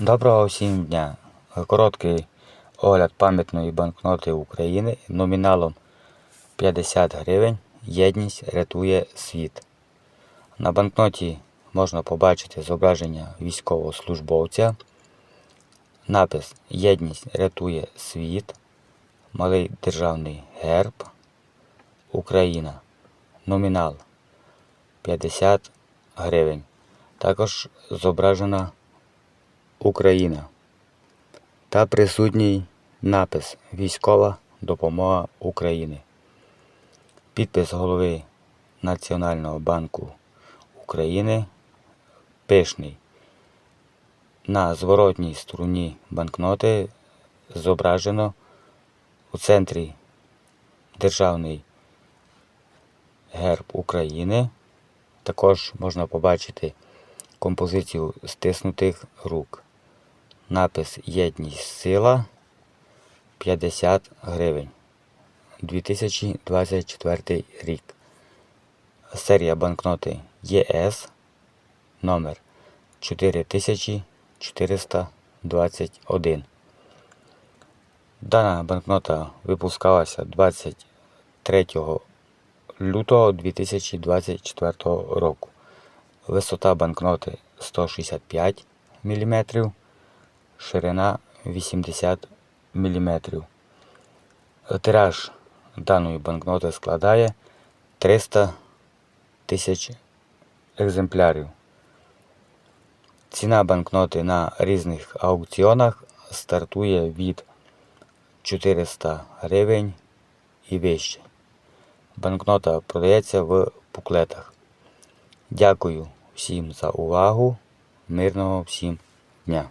Доброго всім дня! Короткий огляд пам'ятної банкноти України номіналом 50 гривень. Єдність рятує світ. На банкноті можна побачити зображення військовослужбовця. Напис Єдність рятує світ. Малий державний герб. Україна. Номінал 50 гривень. Також зображена Україна та присутній напис Військова допомога України. Підпис голови Національного банку України пишний. На зворотній стороні банкноти зображено у центрі Державний герб України. Також можна побачити композицію стиснутих рук. Напис Єдність сила 50 гривень. 2024 рік. Серія банкноти ЄС номер 4421. Дана банкнота випускалася 23 лютого 2024 року. Висота банкноти 165 мм, ширина 80 мм. Тираж даної банкноти складає 300 тисяч екземплярів. Ціна банкноти на різних аукціонах стартує від 400 гривень і вище. Банкнота продається в буклетах. Дякую всім за увагу. Мирного всім дня.